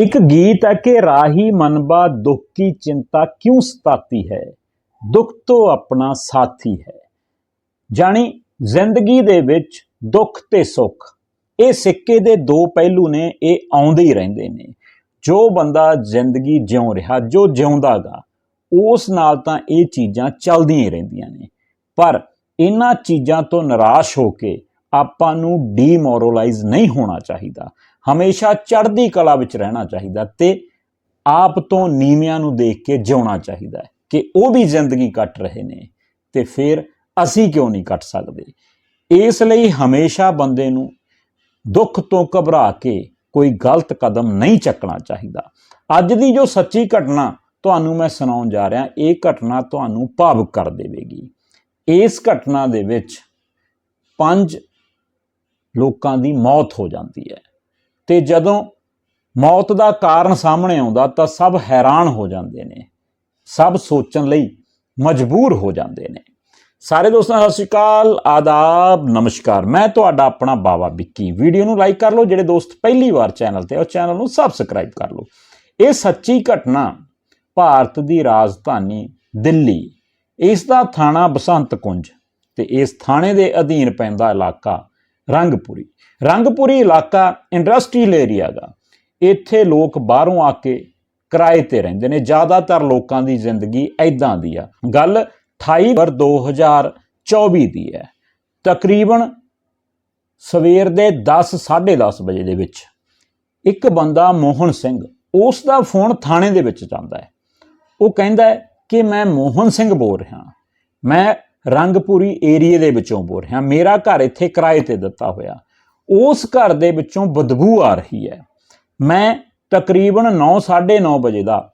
ਇੱਕ ਗੀਤ ਹੈ ਕਿ ਰਾਹੀ ਮਨਬਾ ਦੁੱਖ ਕੀ ਚਿੰਤਾ ਕਿਉਂ ਸਤਾਤੀ ਹੈ? ਦੁੱਖ ਤੋਂ ਆਪਣਾ ਸਾਥੀ ਹੈ। ਜਾਣੀ ਜ਼ਿੰਦਗੀ ਦੇ ਵਿੱਚ ਦੁੱਖ ਤੇ ਸੁੱਖ, ਇਹ ਸਿੱਕੇ ਦੇ ਦੋ ਪਹਿਲੂ ਨੇ, ਇਹ ਆਉਂਦੇ ਹੀ ਰਹਿੰਦੇ ਨੇ। ਜੋ ਬੰਦਾ ਜ਼ਿੰਦਗੀ ਜਿਉਂ ਰਿਹਾ, ਜੋ ਜਿਉਂਦਾਗਾ ਉਸ ਨਾਲ ਤਾਂ ਇਹ ਚੀਜ਼ਾਂ ਚੱਲਦੀਆਂ ਹੀ ਰਹਿੰਦੀਆਂ ਨੇ। ਪਰ ਇਹਨਾਂ ਚੀਜ਼ਾਂ ਤੋਂ ਨਿਰਾਸ਼ ਹੋ ਕੇ ਆਪਾਂ ਨੂੰ ਡੀਮੋਰਲਾਈਜ਼ ਨਹੀਂ ਹੋਣਾ ਚਾਹੀਦਾ। ਹਮੇਸ਼ਾ ਚੜ੍ਹਦੀ ਕਲਾ ਵਿੱਚ ਰਹਿਣਾ ਚਾਹੀਦਾ ਤੇ ਆਪ ਤੋਂ ਨੀਵਿਆਂ ਨੂੰ ਦੇਖ ਕੇ ਜਿਉਣਾ ਚਾਹੀਦਾ ਹੈ ਕਿ ਉਹ ਵੀ ਜ਼ਿੰਦਗੀ ਕੱਟ ਰਹੇ ਨੇ ਤੇ ਫਿਰ ਅਸੀਂ ਕਿਉਂ ਨਹੀਂ ਕੱਟ ਸਕਦੇ? ਇਸ ਲਈ ਹਮੇਸ਼ਾ ਬੰਦੇ ਨੂੰ ਦੁੱਖ ਤੋਂ ਘਬਰਾ ਕੇ ਕੋਈ ਗਲਤ ਕਦਮ ਨਹੀਂ ਚੱਕਣਾ ਚਾਹੀਦਾ। ਅੱਜ ਦੀ ਜੋ ਸੱਚੀ ਘਟਨਾ ਤੁਹਾਨੂੰ ਮੈਂ ਸੁਣਾਉਣ ਜਾ ਰਿਹਾ, ਇਹ ਘਟਨਾ ਤੁਹਾਨੂੰ ਭਾਵੁਕ ਕਰ ਦੇਵੇਗੀ। ਇਸ ਘਟਨਾ ਦੇ ਵਿੱਚ ਪੰਜ ਲੋਕਾਂ ਦੀ ਮੌਤ ਹੋ ਜਾਂਦੀ ਹੈ। ਤੇ ਜਦੋਂ ਮੌਤ ਦਾ ਕਾਰਨ ਸਾਹਮਣੇ ਆਉਂਦਾ ਤਾਂ ਸਭ ਹੈਰਾਨ ਹੋ ਜਾਂਦੇ ਨੇ। ਸਭ ਸੋਚਣ ਲਈ ਮਜਬੂਰ ਹੋ ਜਾਂਦੇ ਨੇ। ਸਾਰੇ ਦੋਸਤਾਂ, ਸਤਿ ਸ਼੍ਰੀ ਅਕਾਲ, ਆਦਾਬ, ਨਮਸਕਾਰ। ਮੈਂ ਤੁਹਾਡਾ ਆਪਣਾ ਬਾਵਾ ਵਿੱਕੀ। ਵੀਡੀਓ ਨੂੰ ਲਾਈਕ ਕਰ ਲਓ, ਜਿਹੜੇ ਦੋਸਤ ਪਹਿਲੀ ਵਾਰ ਚੈਨਲ ਤੇ ਉਹ ਚੈਨਲ ਨੂੰ ਸਬਸਕ੍ਰਾਈਬ ਕਰ ਲਓ। ਇਹ ਸੱਚੀ ਘਟਨਾ ਭਾਰਤ ਦੀ ਰਾਜਧਾਨੀ ਦਿੱਲੀ। ਇਸ ਦਾ ਥਾਣਾ ਬਸੰਤ ਕੁੰਜ ਤੇ ਇਸ ਥਾਣੇ ਦੇ ਅਧੀਨ ਪੈਂਦਾ ਇਲਾਕਾ ਰੰਗਪੁਰੀ। ਰੰਗਪੁਰੀ ਇਲਾਕਾ ਇੰਡਸਟਰੀਅਲ ਏਰੀਆ ਦਾ। ਇੱਥੇ ਲੋਕ ਬਾਹਰੋਂ ਆ ਕੇ ਕਿਰਾਏ ਤੇ ਰਹਿੰਦੇ ਨੇ। ਜ਼ਿਆਦਾਤਰ ਲੋਕਾਂ ਦੀ ਜ਼ਿੰਦਗੀ ਐਦਾਂ ਦੀ ਆ। ਗੱਲ 28 ਵਰ 2024 ਦੀ ਹੈ। ਤਕਰੀਬਨ ਸਵੇਰ ਦੇ 10 10:30 ਵਜੇ ਦੇ ਵਿੱਚ ਇੱਕ ਬੰਦਾ ਮੋਹਨ ਸਿੰਘ ਉਸ ਦਾ ਫੋਨ ਥਾਣੇ ਦੇ ਵਿੱਚ ਜਾਂਦਾ ਹੈ। ਉਹ ਕਹਿੰਦਾ ਹੈ ਕਿ ਮੈਂ ਮੋਹਨ ਸਿੰਘ ਬੋਲ ਰਿਹਾ। ਮੈਂ ਰੰਗਪੁਰੀ ਏਰੀਏ ਦੇ ਵਿੱਚੋਂ ਬੋਲ ਰਿਹਾ। ਮੇਰਾ ਘਰ ਇੱਥੇ ਕਿਰਾਏ ਤੇ ਦਿੱਤਾ ਹੋਇਆ। ਉਸ ਘਰ ਦੇ ਵਿੱਚੋਂ ਬਦਬੂ ਆ ਰਹੀ ਹੈ। ਮੈਂ ਤਕਰੀਬਨ 9:30 ਵਜੇ ਦਾ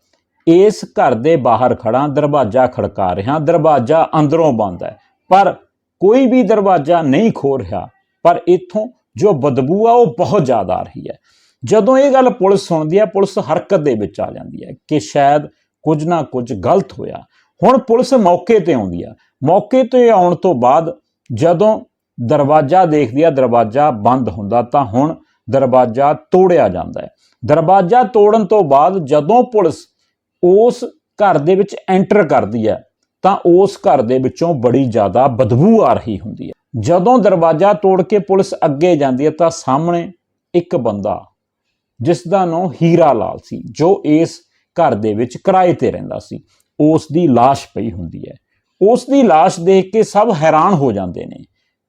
ਇਸ ਘਰ ਦੇ ਬਾਹਰ ਖੜਾ ਦਰਵਾਜ਼ਾ ਖੜਕਾ ਰਿਹਾ। ਦਰਵਾਜ਼ਾ ਅੰਦਰੋਂ ਬੰਦ ਹੈ। ਪਰ ਕੋਈ ਵੀ ਦਰਵਾਜ਼ਾ ਨਹੀਂ ਖੋ ਰਿਹਾ। ਪਰ ਇੱਥੋਂ ਜੋ ਬਦਬੂ ਆ, ਉਹ ਬਹੁਤ ਜ਼ਿਆਦਾ ਆ ਰਹੀ ਹੈ। ਜਦੋਂ ਇਹ ਗੱਲ ਪੁਲਿਸ ਸੁਣਦੀ ਹੈ, ਪੁਲਿਸ ਹਰਕਤ ਦੇ ਵਿੱਚ ਆ ਜਾਂਦੀ ਹੈ ਕਿ ਸ਼ਾਇਦ ਕੁਝ ਨਾ ਕੁਝ ਗਲਤ ਹੋਇਆ। ਹੁਣ ਪੁਲਿਸ ਮੌਕੇ ਤੇ ਆਉਂਦੀ ਆ। ਮੌਕੇ ਤੇ ਆਉਣ ਤੋਂ ਬਾਅਦ ਜਦੋਂ ਦਰਵਾਜ਼ਾ ਦੇਖਦੀ ਆ, ਦਰਵਾਜ਼ਾ ਬੰਦ ਹੁੰਦਾ ਤਾਂ ਹੁਣ ਦਰਵਾਜ਼ਾ ਤੋੜਿਆ ਜਾਂਦਾ ਹੈ। ਦਰਵਾਜ਼ਾ ਤੋੜਨ ਤੋਂ ਬਾਅਦ ਜਦੋਂ ਪੁਲਿਸ ਉਸ ਘਰ ਦੇ ਵਿੱਚ ਐਂਟਰ ਕਰਦੀ ਹੈ, ਤਾਂ ਉਸ ਘਰ ਦੇ ਵਿੱਚੋਂ ਬੜੀ ਜ਼ਿਆਦਾ ਬਦਬੂ ਆ ਰਹੀ ਹੁੰਦੀ ਹੈ। ਜਦੋਂ ਦਰਵਾਜ਼ਾ ਤੋੜ ਕੇ ਪੁਲਿਸ ਅੱਗੇ ਜਾਂਦੀ ਹੈ, ਤਾਂ ਸਾਹਮਣੇ ਇੱਕ ਬੰਦਾ ਜਿਸ ਦਾ ਨਾਮ ਹੀਰਾ ਲਾਲ ਸੀ, ਜੋ ਇਸ ਘਰ ਦੇ ਵਿੱਚ ਕਿਰਾਏ ਤੇ ਰਹਿੰਦਾ ਸੀ। ਉਸ ਦੀ লাশ ਪਈ ਹੁੰਦੀ ਹੈ ਉਸ ਦੀ লাশ ਦੇਖ ਕੇ ਸਭ ਹੈਰਾਨ ਹੋ ਜਾਂਦੇ ਨੇ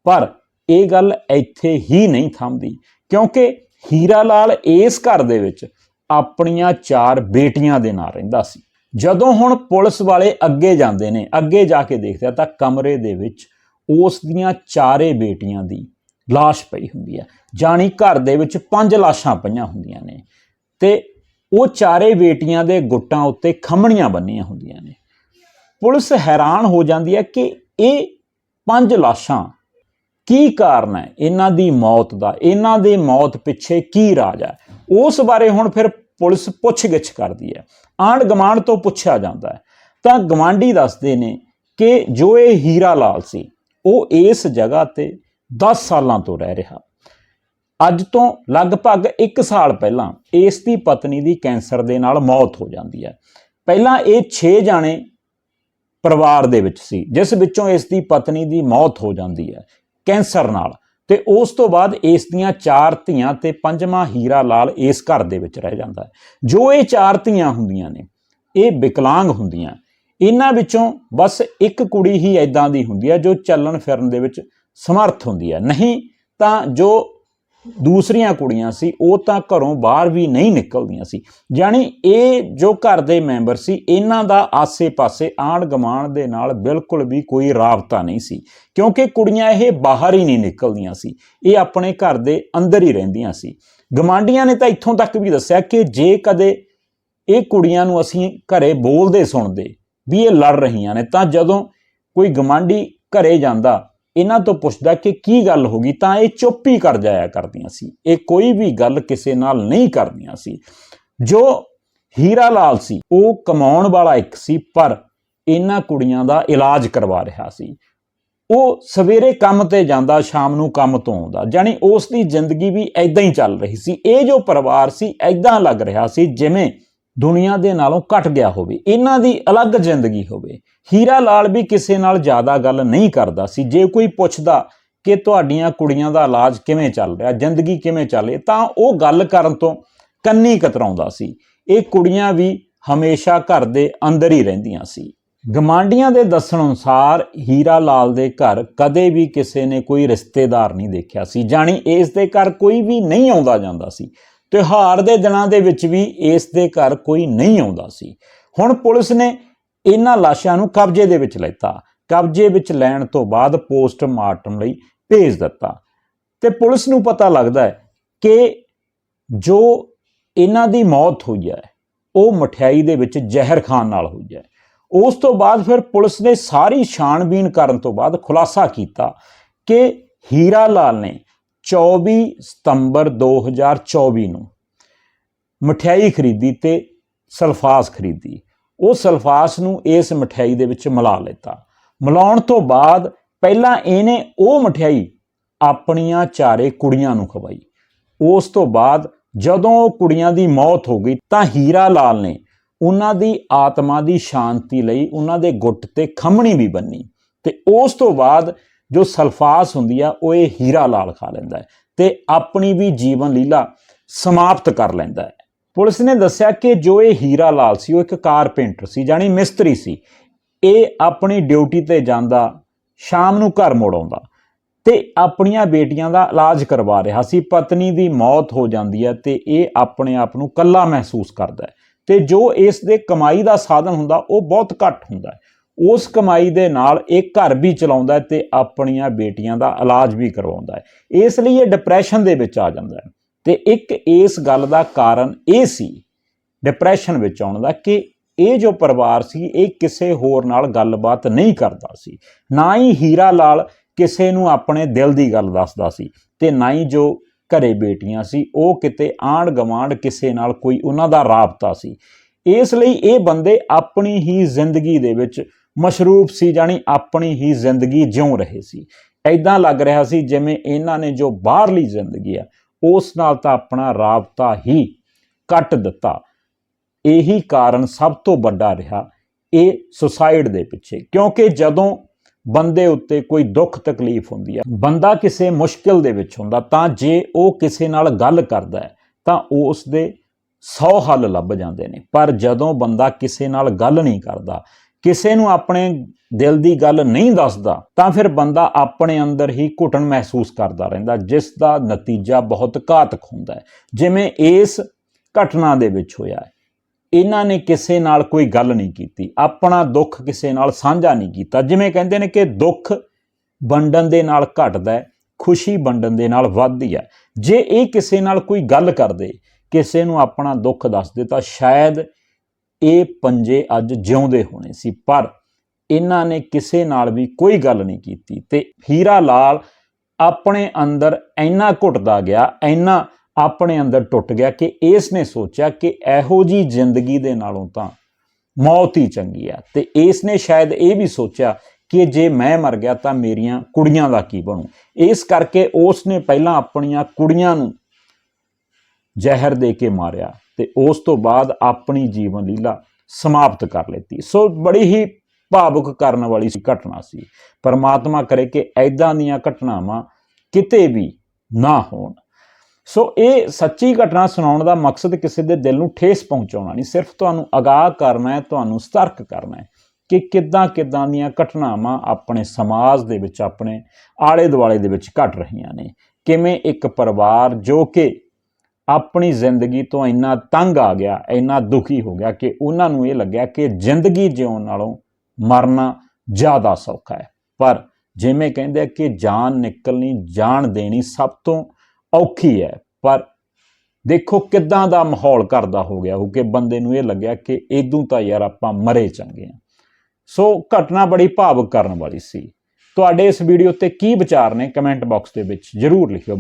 ਪਰ ਇਹ ਗੱਲ ਇੱਥੇ ਹੀ ਨਹੀਂ ਥੰਮਦੀ ਕਿਉਂਕਿ ਹੀਰਾ ਲਾਲ ਇਸ ਘਰ ਦੇ ਵਿੱਚ ਆਪਣੀਆਂ ਚਾਰ ਬੇਟੀਆਂ ਦੇ ਨਾਲ ਰਹਿੰਦਾ ਸੀ ਜਦੋਂ ਹੁਣ ਪੁਲਿਸ ਵਾਲੇ ਅੱਗੇ ਜਾਂਦੇ ਨੇ ਅੱਗੇ ਜਾ ਕੇ ਦੇਖਦੇ ਆ ਤਾਂ ਕਮਰੇ ਦੇ ਵਿੱਚ ਉਸ ਦੀਆਂ ਚਾਰੇ ਬੇਟੀਆਂ ਦੀ লাশ ਪਈ ਹੁੰਦੀ ਹੈ ਜਾਣੀ ਘਰ ਦੇ ਵਿੱਚ ਪੰਜ ਲਾਸ਼ਾਂ ਪਈਆਂ ਹੁੰਦੀਆਂ ਨੇ ਤੇ ਉਹ ਚਾਰੇ ਬੇਟੀਆਂ ਦੇ ਗੁੱਟਾਂ ਉੱਤੇ ਖੰਮਣੀਆਂ ਬੰਨੀਆਂ ਹੁੰਦੀਆਂ ਨੇ। ਪੁਲਿਸ ਹੈਰਾਨ ਹੋ ਜਾਂਦੀ ਹੈ ਕਿ ਇਹ ਪੰਜ ਲਾਸ਼ਾਂ ਕੀ ਕਾਰਨ ਹੈ? ਇਹਨਾਂ ਦੀ ਮੌਤ ਦਾ, ਇਹਨਾਂ ਦੇ ਮੌਤ ਪਿੱਛੇ ਕੀ ਰਾਜ ਹੈ? ਉਸ ਬਾਰੇ ਹੁਣ ਫਿਰ ਪੁਲਿਸ ਪੁੱਛਗਿੱਛ ਕਰਦੀ ਹੈ। ਆਂਡ ਗਮਾਂਡ ਤੋਂ ਪੁੱਛਿਆ ਜਾਂਦਾ ਹੈ। ਤਾਂ ਗਵਾਂਢੀ ਦੱਸਦੇ ਨੇ ਕਿ ਜੋ ਇਹ ਹੀਰਾ ਲਾਲ ਸੀ, ਉਹ ਇਸ ਜਗ੍ਹਾ ਤੇ 10 ਸਾਲਾਂ ਤੋਂ ਰਹਿ ਰਿਹਾ। ਅੱਜ ਤੋਂ ਲਗਭਗ 1 ਸਾਲ ਪਹਿਲਾਂ ਇਸ ਦੀ ਪਤਨੀ ਦੀ ਕੈਂਸਰ ਦੇ ਨਾਲ ਮੌਤ ਹੋ ਜਾਂਦੀ ਹੈ। ਪਹਿਲਾਂ ਇਹ 6 ਜਾਣੇ ਪਰਿਵਾਰ ਦੇ ਵਿੱਚ ਸੀ, ਜਿਸ ਵਿੱਚੋਂ ਇਸ ਦੀ ਪਤਨੀ ਦੀ ਮੌਤ ਹੋ ਜਾਂਦੀ ਹੈ ਕੈਂਸਰ ਨਾਲ। ਤੇ ਉਸ ਤੋਂ ਬਾਅਦ ਇਸ ਦੀਆਂ ਚਾਰ ਧੀਆਂ ਤੇ ਪੰਜਵਾਂ ਹੀਰਾ ਲਾਲ ਇਸ ਘਰ ਦੇ ਵਿੱਚ ਰਹਿ ਜਾਂਦਾ ਹੈ। ਜੋ ਇਹ ਚਾਰ ਧੀਆਂ ਹੁੰਦੀਆਂ ਨੇ, ਇਹ ਵਿਕਲਾਂਗ ਹੁੰਦੀਆਂ। ਇਹਨਾਂ ਵਿੱਚੋਂ ਬਸ ਇੱਕ ਕੁੜੀ ਹੀ ਐਦਾਂ ਦੀ ਹੁੰਦੀ ਹੈ ਜੋ ਚੱਲਣ ਫਿਰਨ ਦੇ ਵਿੱਚ ਸਮਰਥ ਹੁੰਦੀ ਹੈ। ਨਹੀਂ ਤਾਂ ਜੋ ਦੂਸਰੀਆਂ ਕੁੜੀਆਂ ਸੀ, ਉਹ ਤਾਂ ਘਰੋਂ ਬਾਹਰ ਵੀ ਨਹੀਂ ਨਿਕਲਦੀਆਂ ਸੀ। ਯਾਨੀ ਇਹ ਜੋ ਘਰ ਦੇ ਮੈਂਬਰ ਸੀ, ਇਹਨਾਂ ਦਾ ਆਸੇ-ਪਾਸੇ ਆਣ ਗਮਾਂਡ ਦੇ ਨਾਲ ਬਿਲਕੁਲ ਵੀ ਕੋਈ ਰਾਬਤਾ ਨਹੀਂ ਸੀ। ਕਿਉਂਕਿ ਕੁੜੀਆਂ ਇਹ ਬਾਹਰ ਹੀ ਨਹੀਂ ਨਿਕਲਦੀਆਂ ਸੀ, ਇਹ ਆਪਣੇ ਘਰ ਦੇ ਅੰਦਰ ਹੀ ਰਹਿੰਦੀਆਂ ਸੀ। ਗਮਾਂਡੀਆਂ ਨੇ ਤਾਂ ਇੱਥੋਂ ਤੱਕ ਵੀ ਦੱਸਿਆ ਕਿ ਜੇ ਕਦੇ ਇਹ ਕੁੜੀਆਂ ਨੂੰ ਅਸੀਂ ਘਰੇ ਬੋਲਦੇ ਸੁਣਦੇ ਵੀ ਇਹ ਲੜ ਰਹੀਆਂ ਨੇ, ਤਾਂ ਜਦੋਂ ਕੋਈ ਗਮਾਂਡੀ ਘਰੇ ਜਾਂਦਾ ਇਹਨਾਂ ਤੋਂ ਪੁੱਛਦਾ ਕਿ ਕੀ ਗੱਲ ਹੋ ਗਈ ਤਾਂ ਇਹ ਚੁੱਪ ਹੀ ਕਰ ਜਾਇਆ ਕਰਦੀਆਂ ਸੀ। ਇਹ ਕੋਈ ਵੀ ਗੱਲ ਕਿਸੇ ਨਾਲ ਨਹੀਂ ਕਰਦੀਆਂ ਸੀ। ਜੋ ਹੀਰਾ ਲਾਲ ਸੀ, ਉਹ ਕਮਾਉਣ ਵਾਲਾ ਇੱਕ ਸੀ, ਪਰ ਇਹਨਾਂ ਕੁੜੀਆਂ ਦਾ ਇਲਾਜ ਕਰਵਾ ਰਿਹਾ ਸੀ। ਉਹ ਸਵੇਰੇ ਕੰਮ ਤੇ ਜਾਂਦਾ, ਸ਼ਾਮ ਨੂੰ ਕੰਮ ਤੋਂ ਆਉਂਦਾ ਜਾਨੀ ਉਸ ਦੀ ਜ਼ਿੰਦਗੀ ਵੀ ਐਦਾਂ ਹੀ ਚੱਲ ਰਹੀ ਸੀ। ਇਹ ਜੋ ਪਰਿਵਾਰ ਸੀ ਐਦਾਂ ਲੱਗ ਰਿਹਾ ਸੀ, ਜਿਵੇਂ ਦੁਨੀਆ ਦੇ ਨਾਲੋਂ ਘਟ ਗਿਆ ਹੋਵੇ, ਇਹਨਾਂ ਦੀ ਅਲੱਗ ਜ਼ਿੰਦਗੀ ਹੋਵੇ, ਹੀਰਾ ਲਾਲ ਵੀ ਕਿਸੇ ਨਾਲ ਜ਼ਿਆਦਾ ਗੱਲ ਨਹੀਂ ਕਰਦਾ ਸੀ। ਜੇ ਕੋਈ ਪੁੱਛਦਾ ਕਿ ਤੁਹਾਡੀਆਂ ਕੁੜੀਆਂ ਦਾ ਇਲਾਜ ਕਿਵੇਂ ਚੱਲ ਰਿਹਾ, ਜ਼ਿੰਦਗੀ ਕਿਵੇਂ ਚੱਲੇ ਤਾਂ ਉਹ ਗੱਲ ਕਰਨ ਤੋਂ ਕੰਨੀ ਕਤਰਾਉਂਦਾ ਸੀ। ਇਹ ਕੁੜੀਆਂ ਵੀ ਹਮੇਸ਼ਾ ਘਰ ਦੇ ਅੰਦਰ ਹੀ ਰਹਿੰਦੀਆਂ ਸੀ। ਗਮਾਂਡੀਆਂ ਦੇ ਦੱਸਣ ਅਨੁਸਾਰ ਹੀਰਾ ਲਾਲ ਦੇ ਘਰ ਕਦੇ ਵੀ ਕਿਸੇ ਨੇ ਕੋਈ ਰਿਸ਼ਤੇਦਾਰ ਨਹੀਂ ਦੇਖਿਆ ਸੀ, ਜਾਣੀ ਇਸ ਦੇ ਘਰ ਕੋਈ ਵੀ ਨਹੀਂ ਆਉਂਦਾ ਜਾਂਦਾ ਸੀ। ਤਿਉਹਾਰ ਦੇ ਦਿਨਾਂ ਦੇ ਵਿੱਚ ਵੀ ਇਸ ਦੇ ਘਰ ਕੋਈ ਨਹੀਂ ਆਉਂਦਾ ਸੀ। ਹੁਣ ਪੁਲਿਸ ਨੇ ਇਹਨਾਂ ਲਾਸ਼ਾਂ ਨੂੰ ਕਬਜ਼ੇ ਦੇ ਵਿੱਚ ਲੈਤਾ। ਕਬਜ਼ੇ ਵਿੱਚ ਲੈਣ ਤੋਂ ਬਾਅਦ ਪੋਸਟਮਾਰਟਮ ਲਈ ਭੇਜ ਦਿੱਤਾ। ਤੇ ਪੁਲਿਸ ਨੂੰ ਪਤਾ ਲੱਗਦਾ ਹੈ ਕਿ ਜੋ ਇਹਨਾਂ ਦੀ ਮੌਤ ਹੋਈ ਹੈ, ਉਹ ਮਠਿਆਈ ਦੇ ਵਿੱਚ ਜ਼ਹਿਰ ਖਾਨ ਨਾਲ ਹੋਈ ਹੈ। ਉਸ ਤੋਂ ਬਾਅਦ ਫਿਰ ਪੁਲਿਸ ਨੇ ਸਾਰੀ ਛਾਣਬੀਣ ਕਰਨ ਤੋਂ ਬਾਅਦ ਖੁਲਾਸਾ ਕੀਤਾ ਕਿ ਹੀਰਾ ਲਾਲ ਨੇ 24 ਸਤੰਬਰ 2024 ਨੂੰ ਮਠਿਆਈ ਖਰੀਦੀ ਤੇ ਸਲਫਾਸ ਖਰੀਦੀ। ਉਹ ਸਲਫਾਸ ਨੂੰ ਇਸ ਮਠਿਆਈ ਦੇ ਵਿੱਚ ਮਿਲਾ ਲਿੱਤਾ। ਮਿਲਾਉਣ ਤੋਂ ਬਾਅਦ ਪਹਿਲਾਂ ਇਹਨੇ ਉਹ ਮਠਿਆਈ ਆਪਣੀਆਂ ਚਾਰੇ ਕੁੜੀਆਂ ਨੂੰ ਖਵਾਈ। ਉਸ ਤੋਂ ਬਾਅਦ ਜਦੋਂ ਉਹ ਕੁੜੀਆਂ ਦੀ ਮੌਤ ਹੋ ਗਈ ਤਾਂ ਹੀਰਾ ਲਾਲ ਨੇ ਉਹਨਾਂ ਦੀ ਆਤਮਾ ਦੀ ਸ਼ਾਂਤੀ ਲਈ ਉਹਨਾਂ ਦੇ ਗੁੱਟ ਤੇ ਖੰਮਣੀ ਵੀ ਬੰਨੀ ਤੇ ਉਸ ਤੋਂ ਬਾਅਦ ਜੋ ਸਲਫਾਸ ਹੁੰਦੀ ਆ, ਉਹ ਇਹ ਹੀਰਾ ਲਾਲ ਖਾ ਲੈਂਦਾ ਹੈ ਤੇ ਆਪਣੀ ਵੀ ਜੀਵਨ ਲੀਲਾ ਸਮਾਪਤ ਕਰ ਲੈਂਦਾ ਹੈ। ਪੁਲਿਸ ਨੇ ਦੱਸਿਆ ਕਿ ਜੋ ਇਹ ਹੀਰਾ ਲਾਲ ਸੀ, ਉਹ ਇੱਕ ਕਾਰਪੈਂਟਰ ਸੀ ਜਾਨੀ ਮਿਸਤਰੀ ਸੀ। ਇਹ ਆਪਣੀ ਡਿਊਟੀ ਤੇ ਜਾਂਦਾ, ਸ਼ਾਮ ਨੂੰ ਘਰ ਮੁੜ ਆਉਂਦਾ ਤੇ ਆਪਣੀਆਂ ਬੇਟੀਆਂ ਦਾ ਇਲਾਜ ਕਰਵਾ ਰਿਹਾ ਸੀ। ਪਤਨੀ ਦੀ ਮੌਤ ਹੋ ਜਾਂਦੀ ਹੈ ਤੇ ਇਹ ਆਪਣੇ ਆਪ ਨੂੰ ਇਕੱਲਾ ਮਹਿਸੂਸ ਕਰਦਾ ਹੈ ਤੇ ਜੋ ਇਸ ਦੇ ਕਮਾਈ ਦਾ ਸਾਧਨ ਹੁੰਦਾ, ਉਹ ਬਹੁਤ ਘੱਟ ਹੁੰਦਾ ਹੈ। ਉਸ ਕਮਾਈ ਦੇ ਨਾਲ ਇਹ ਘਰ ਵੀ ਚਲਾਉਂਦਾ ਹੈ ਤੇ ਆਪਣੀਆਂ ਬੇਟੀਆਂ ਦਾ ਇਲਾਜ ਵੀ ਕਰਵਾਉਂਦਾ ਹੈ। ਇਸ ਲਈ ਇਹ ਡਿਪਰੈਸ਼ਨ ਦੇ ਵਿੱਚ ਆ ਜਾਂਦਾ ਹੈ। ਤੇ ਇੱਕ ਇਸ ਗੱਲ ਦਾ ਕਾਰਨ ਇਹ ਸੀ ਡਿਪਰੈਸ਼ਨ ਵਿੱਚ ਆਉਣ ਦਾ, ਕਿ ਇਹ ਜੋ ਪਰਿਵਾਰ ਸੀ, ਇਹ ਕਿਸੇ ਹੋਰ ਨਾਲ ਗੱਲਬਾਤ ਨਹੀਂ ਕਰਦਾ ਸੀ। ਨਾ ਹੀ ਹੀਰਾ ਲਾਲ ਕਿਸੇ ਨੂੰ ਆਪਣੇ ਦਿਲ ਦੀ ਗੱਲ ਦੱਸਦਾ ਸੀ ਤੇ ਨਾ ਹੀ ਜੋ ਘਰੇ ਬੇਟੀਆਂ ਸੀ, ਉਹ ਕਿਤੇ ਆਂਡ ਗਵਾਂਡ ਕਿਸੇ ਨਾਲ ਕੋਈ ਉਹਨਾਂ ਦਾ ਰਾਬਤਾ ਸੀ। ਇਸ ਲਈ ਇਹ ਬੰਦੇ ਆਪਣੀ ਹੀ ਜ਼ਿੰਦਗੀ ਦੇ ਵਿੱਚ ਮਸ਼ਰੂਫ ਸੀ ਜਾਨੀ ਆਪਣੀ ਹੀ ਜ਼ਿੰਦਗੀ ਜਿਉਂ ਰਹੇ ਸੀ। ਐਦਾਂ ਲੱਗ ਰਿਹਾ ਸੀ ਜਿਵੇਂ ਇਹਨਾਂ ਨੇ ਜੋ ਬਾਹਰਲੀ ਜ਼ਿੰਦਗੀ ਆ, ਉਸ ਨਾਲ ਤਾਂ ਆਪਣਾ ਰਾਬਤਾ ਹੀ ਕੱਟ ਦਿੱਤਾ। ਇਹੀ ਕਾਰਨ ਸਭ ਤੋਂ ਵੱਡਾ ਰਿਹਾ ਇਹ ਸੁਸਾਇਡ ਦੇ ਪਿੱਛੇ, ਕਿਉਂਕਿ ਜਦੋਂ ਬੰਦੇ ਉੱਤੇ ਕੋਈ ਦੁੱਖ ਤਕਲੀਫ ਹੁੰਦੀ ਹੈ ਬੰਦਾ ਕਿਸੇ ਮੁਸ਼ਕਿਲ ਦੇ ਵਿੱਚ ਹੁੰਦਾ, ਤਾਂ ਜੇ ਉਹ ਕਿਸੇ ਨਾਲ ਗੱਲ ਕਰਦਾ ਹੈ, ਤਾਂ ਉਸ ਦੇ 100 ਹੱਲ ਲੱਭ ਜਾਂਦੇ ਨੇ। ਪਰ ਜਦੋਂ ਬੰਦਾ ਕਿਸੇ ਨਾਲ ਗੱਲ ਨਹੀਂ ਕਰਦਾ ਕਿਸੇ ਨੂੰ ਆਪਣੇ ਦਿਲ ਦੀ ਗੱਲ ਨਹੀਂ ਦੱਸਦਾ, ਤਾਂ ਫਿਰ ਬੰਦਾ ਆਪਣੇ ਅੰਦਰ ਹੀ ਘੁਟਣ ਮਹਿਸੂਸ ਕਰਦਾ ਰਹਿੰਦਾ, ਜਿਸ ਦਾ ਨਤੀਜਾ ਬਹੁਤ ਘਾਤਕ ਹੁੰਦਾ ਹੈ। ਜਿਵੇਂ ਇਸ ਘਟਨਾ ਦੇ ਵਿੱਚ ਹੋਇਆ ਹੈ। ਇਹਨਾਂ ਨੇ ਕਿਸੇ ਨਾਲ ਕੋਈ ਗੱਲ ਨਹੀਂ ਕੀਤੀ, ਆਪਣਾ ਦੁੱਖ ਕਿਸੇ ਨਾਲ ਸਾਂਝਾ ਨਹੀਂ ਕੀਤਾ। ਜਿਵੇਂ ਕਹਿੰਦੇ ਨੇ ਕਿ ਦੁੱਖ ਵੰਡਣ ਦੇ ਨਾਲ ਘਟਦਾ ਹੈ, ਖੁਸ਼ੀ ਵੰਡਣ ਦੇ ਨਾਲ ਵੱਧਦੀ ਹੈ। ਜੇ ਇਹ ਕਿਸੇ ਨਾਲ ਕੋਈ ਗੱਲ ਕਰਦੇ, ਕਿਸੇ ਨੂੰ ਆਪਣਾ ਦੁੱਖ ਦੱਸਦੇ ਤਾਂ ਸ਼ਾਇਦ ਇਹ ਪੰਜੇ ਅੱਜ ਜਿਉਂਦੇ ਹੋਣੇ ਸੀ, ਪਰ ਇਹਨਾਂ ਨੇ ਕਿਸੇ ਨਾਲ ਵੀ ਕੋਈ ਗੱਲ ਨਹੀਂ ਕੀਤੀ ਤੇ ਹੀਰਾ ਲਾਲ ਆਪਣੇ ਅੰਦਰ ਇੰਨਾ ਘੁੱਟਦਾ ਗਿਆ, ਇੰਨਾ ਆਪਣੇ ਅੰਦਰ ਟੁੱਟ ਗਿਆ ਕਿ ਇਸ ਨੇ ਸੋਚਿਆ ਕਿ ਇਹੋ ਜੀ ਜ਼ਿੰਦਗੀ ਦੇ ਨਾਲੋਂ ਤਾਂ ਮੌਤ ਹੀ ਚੰਗੀ ਆ ਤੇ ਇਸ ਨੇ ਸ਼ਾਇਦ ਇਹ ਵੀ ਸੋਚਿਆ ਕਿ ਜੇ ਮੈਂ ਮਰ ਗਿਆ ਤਾਂ ਮੇਰੀਆਂ ਕੁੜੀਆਂ ਦਾ ਕੀ ਬਣੂ। ਇਸ ਕਰਕੇ ਉਸ ਨੇ ਪਹਿਲਾਂ ਆਪਣੀਆਂ ਕੁੜੀਆਂ ਨੂੰ ਜ਼ਹਿਰ ਦੇ ਕੇ ਮਾਰਿਆ। ਤੇ ਉਸ ਤੋਂ ਬਾਅਦ ਆਪਣੀ ਜੀਵਨ ਲੀਲਾ ਸਮਾਪਤ ਕਰ ਲਈ ਸੋ ਬੜੀ ਹੀ ਭਾਵੁਕ ਕਰਨ ਵਾਲੀ ਸੀ ਘਟਨਾ ਸੀ। ਪਰਮਾਤਮਾ ਕਰੇ ਕਿ ਐਦਾਂ ਦੀਆਂ ਘਟਨਾਵਾਂ ਕਿਤੇ ਵੀ ਨਾ ਹੋਣ। ਸੋ ਇਹ ਸੱਚੀ ਘਟਨਾ ਸੁਣਾਉਣ ਦਾ ਮਕਸਦ ਕਿਸੇ ਦੇ ਦਿਲ ਨੂੰ ਠੇਸ ਪਹੁੰਚਾਉਣਾ ਨਹੀਂ, ਸਿਰਫ ਤੁਹਾਨੂੰ ਅਗਾਹ ਕਰਨਾ ਹੈ, ਤੁਹਾਨੂੰ ਸਤਰਕ ਕਰਨਾ ਹੈ ਕਿ ਕਿੱਦਾਂ ਕਿੱਦਾਂ ਦੀਆਂ ਘਟਨਾਵਾਂ ਆਪਣੇ ਸਮਾਜ ਦੇ ਵਿੱਚ, ਆਪਣੇ ਆਲੇ ਦੁਆਲੇ ਦੇ ਵਿੱਚ ਘਟ ਰਹੀਆਂ ਨੇ। ਕਿਵੇਂ ਇੱਕ ਪਰਿਵਾਰ ਜੋ ਕਿ ਆਪਣੀ ਜ਼ਿੰਦਗੀ ਤੋਂ ਇੰਨਾ ਤੰਗ ਆ ਗਿਆ, ਇੰਨਾ ਦੁਖੀ ਹੋ ਗਿਆ ਕਿ ਉਹਨਾਂ ਨੂੰ ਇਹ ਲੱਗਿਆ ਕਿ ਜ਼ਿੰਦਗੀ ਜਿਉਣ ਨਾਲੋਂ ਮਰਨਾ ਜ਼ਿਆਦਾ ਸੌਖਾ ਹੈ। ਪਰ ਜਿਵੇਂ ਕਹਿੰਦੇ ਕਿ ਜਾਨ ਨਿਕਲਣੀ, ਜਾਨ ਦੇਣੀ ਸਭ ਤੋਂ ਔਖੀ ਹੈ। ਪਰ ਦੇਖੋ ਕਿੱਦਾਂ ਦਾ ਮਾਹੌਲ ਕਰਦਾ ਹੋ ਗਿਆ ਹੋ ਕਿ ਬੰਦੇ ਨੂੰ ਇਹ ਲੱਗਿਆ ਕਿ ਇਦੋਂ ਤਾਂ ਯਾਰ ਆਪਾਂ ਮਰੇ ਚੰਗੇ ਆ ਸੋ ਘਟਨਾ ਬੜੀ ਭਾਵੁਕ ਕਰਨ ਵਾਲੀ ਸੀ। ਤੁਹਾਡੇ ਇਸ ਵੀਡੀਓ ਤੇ ਕੀ ਵਿਚਾਰ ਨੇ ਕਮੈਂਟ ਬਾਕਸ ਦੇ ਵਿੱਚ ਜਰੂਰ ਲਿਖਿਓ।